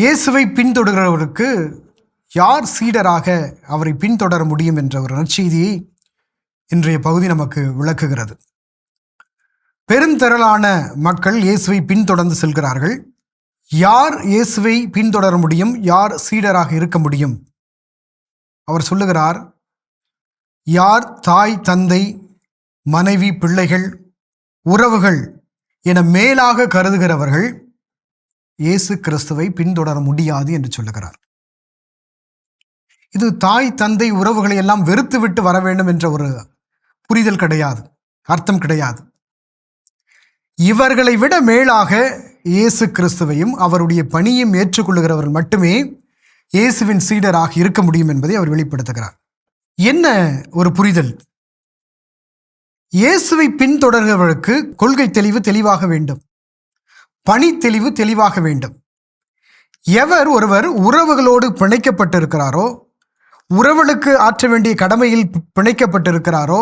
இயேசுவை பின்தொடர்கிறவருக்கு யார் சீடராக அவரை பின்தொடர முடியும் என்ற ஒரு நற்செய்தியை இன்றைய பகுதி நமக்கு விளக்குகிறது. பெருந்திரளான மக்கள் இயேசுவை பின்தொடர்ந்து செல்கிறார்கள். யார் இயேசுவை பின்தொடர முடியும்? யார் சீடராக இருக்க முடியும்? அவர் சொல்லுகிறார் யார் தாய் தந்தை மனைவி பிள்ளைகள் உறவுகள் என மேலாக கருதுகிறவர்கள் இயேசு கிறிஸ்துவை பின்தொடர முடியாது என்று சொல்லுகிறார். இது தாய் தந்தை உறவுகளை எல்லாம் வெறுத்து விட்டு வர வேண்டும் என்ற ஒரு புரிதல் கிடையாது அர்த்தம் கிடையாது. இவர்களை விட மேலாக இயேசு கிறிஸ்துவையும் அவருடைய பணியும் ஏற்றுக்கொள்ளுகிறவர்கள் மட்டுமே இயேசுவின் சீடராக இருக்க முடியும் என்பதை அவர் வெளிப்படுத்துகிறார். என்ன ஒரு புரிதல்? இயேசுவை பின்தொடர்கிறவர்களுக்கு கொள்கை தெளிவு தெளிவாக வேண்டும். பணி தெளிவு தெளிவாக வேண்டும். எவர் ஒருவர் உறவுகளோடு பிணைக்கப்பட்டிருக்கிறாரோ உறவுகளுக்கு ஆற்ற வேண்டிய கடமையில் பிணைக்கப்பட்டிருக்கிறாரோ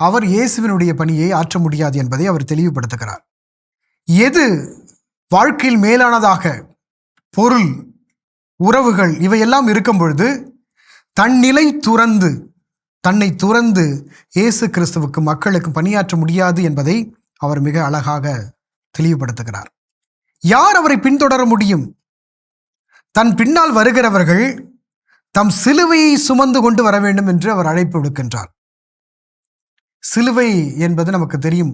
அவர் இயேசுவினுடைய பணியை ஆற்ற முடியாது என்பதை அவர் தெளிவுபடுத்துகிறார். எது வாழ்க்கையில் மேலானதாக பொருள் உறவுகள் இவையெல்லாம் இருக்கும் பொழுது தன்னிலை துறந்து தன்னை துறந்து இயேசு கிறிஸ்துவுக்கு மக்களுக்கு பணியாற்ற முடியாது என்பதை அவர் மிக அழகாக தெளிவுபடுத்துகிறார். யார் அவரை பின்தொடர முடியும்? தன் பின்னால் வருகிறவர்கள் தம் சிலுவையை சுமந்து கொண்டு வர வேண்டும் என்று அவர் அழைப்பு விடுக்கின்றார். சிலுவை என்பது நமக்கு தெரியும்.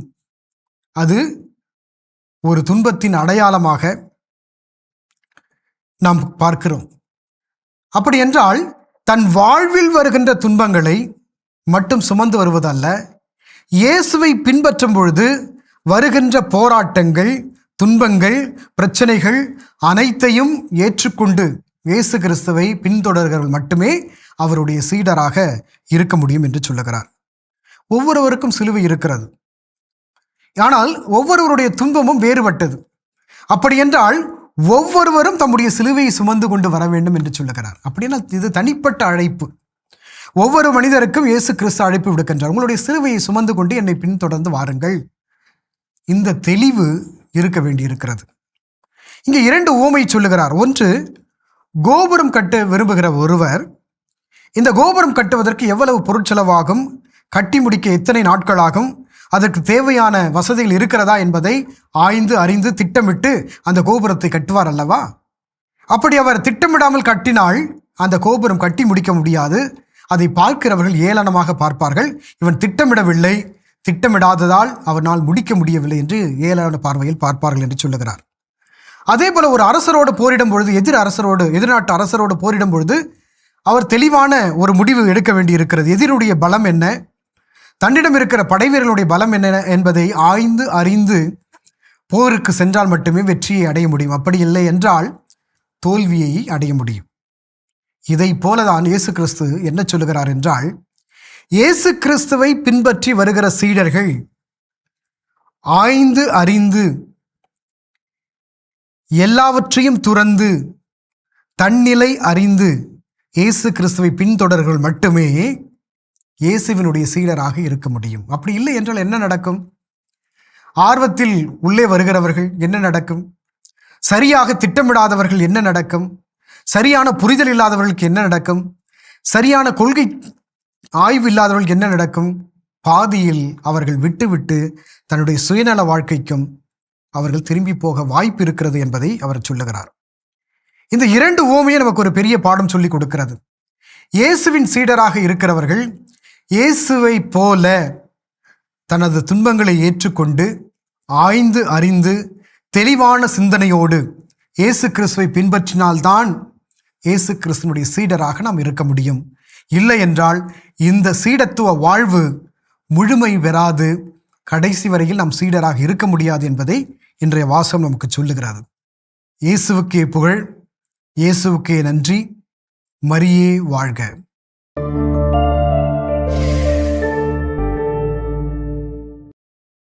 அது ஒரு துன்பத்தின் அடையாளமாக நாம் பார்க்கிறோம். அப்படி என்றால் தன் வாழ்வில் வருகின்ற துன்பங்களை மட்டும் சுமந்து வருவதல்ல இயேசுவை பின்பற்றும் பொழுது வருகின்ற போராட்டங்கள் துன்பங்கள் பிரச்சனைகள் அனைத்தையும் ஏற்றுக்கொண்டு இயேசு கிறிஸ்துவை பின்தொடர்கள் மட்டுமே அவருடைய சீடராக இருக்க முடியும் என்று சொல்லுகிறார். ஒவ்வொருவருக்கும் சிலுவை இருக்கிறது. ஆனால் ஒவ்வொருவருடைய துன்பமும் வேறுபட்டது. அப்படி என்றால் ஒவ்வொருவரும் தம்முடைய சிலுவையை சுமந்து கொண்டு வர வேண்டும் என்று சொல்லுகிறார். அப்படின்னா இது தனிப்பட்ட அழைப்பு. ஒவ்வொரு மனிதருக்கும் இயேசு கிறிஸ்து அழைப்பு விடுக்கின்றார். உங்களுடைய சிலுவையை சுமந்து கொண்டு என்னை பின்தொடர்ந்து வாருங்கள். இந்த தெளிவு இருக்க வேண்டியிருக்கிறது. இங்கே இரண்டு ஊமை சொல்லுகிறார். ஒன்று கோபுரம் கட்ட விரும்புகிற ஒருவர் இந்த கோபுரம் கட்டுவதற்கு எவ்வளவு பொருட்செலவாகும் கட்டி முடிக்க எத்தனை நாட்களாகும் அதற்கு தேவையான வசதிகள் இருக்கிறதா என்பதை ஆய்ந்து அறிந்து திட்டமிட்டு அந்த கோபுரத்தை கட்டுவார் அல்லவா? அப்படி அவர் திட்டமிடாமல் கட்டினால் அந்த கோபுரம் கட்டி முடிக்க முடியாது. அதை பார்க்கிறவர்கள் ஏளனமாக பார்ப்பார்கள். இவன் திட்டமிடவில்லை. திட்டமிடாததால் அவனால் முடிக்க முடியவில்லை என்று ஏழான பார்வையில் பார்ப்பார்கள் என்று சொல்லுகிறார். அதே போல ஒரு அரசரோடு போரிடும் பொழுது எதிர் அரசரோடு எதிர்நாட்டு அரசரோடு போரிடும் பொழுது அவர் தெளிவான ஒரு முடிவு எடுக்க வேண்டி இருக்கிறது எதிருடைய பலம் என்ன? தன்னிடம் இருக்கிற படைவீரர்களுடைய பலம் என்ன என்பதை ஆய்ந்து அறிந்து போருக்கு சென்றால் மட்டுமே வெற்றியை அடைய முடியும். அப்படி இல்லை என்றால் தோல்வியை அடைய முடியும். இதை போலதான் இயேசு கிறிஸ்து என்ன சொல்லுகிறார் என்றால் இயேசு கிறிஸ்துவை பின்பற்றி வருகிற சீடர்கள் ஆய்ந்து அறிந்து எல்லாவற்றையும் துறந்து தன்னிலை அறிந்து இயேசு கிறிஸ்துவை பின்தொடர்கள் மட்டுமே இயேசுவினுடைய சீடராக இருக்க முடியும். அப்படி இல்லை என்றால் என்ன நடக்கும்? ஆர்வத்தில் உள்ளே வருகிறவர்கள் என்ன நடக்கும்? சரியாக திட்டமிடாதவர்கள் என்ன நடக்கும்? சரியான புரிதல் இல்லாதவர்களுக்கு என்ன நடக்கும்? சரியான கொள்கை ஆய்வு இல்லாதவர்கள் என்ன நடக்கும்? பாதியில் அவர்கள் விட்டுவிட்டு தன்னுடைய சுயநல வாழ்க்கைக்கும் அவர்கள் திரும்பி போக வாய்ப்பு இருக்கிறது என்பதை அவர் சொல்லுகிறார். இந்த இரண்டு ஓமையை நமக்கு ஒரு பெரிய பாடம் சொல்லி கொடுக்கிறது. இயேசுவின் சீடராக இருக்கிறவர்கள் இயேசுவை போல தனது துன்பங்களை ஏற்றுக்கொண்டு ஆய்ந்து அறிந்து தெளிவான சிந்தனையோடு இயேசு கிறிஸ்துவை பின்பற்றினால்தான் இயேசு கிறிஸ்துவனுடைய சீடராக நாம் இருக்க முடியும். இல்லை என்றால் இந்த சீடத்துவ வாழ்வு முழுமை பெறாது. கடைசி வரையில் நாம் சீடராக இருக்க முடியாது என்பதை இன்றைய வாசம் நமக்கு சொல்லுகிறது. இயேசுவுக்கே புகழ் இயேசுவுக்கே நன்றி. மரியே வாழ்க.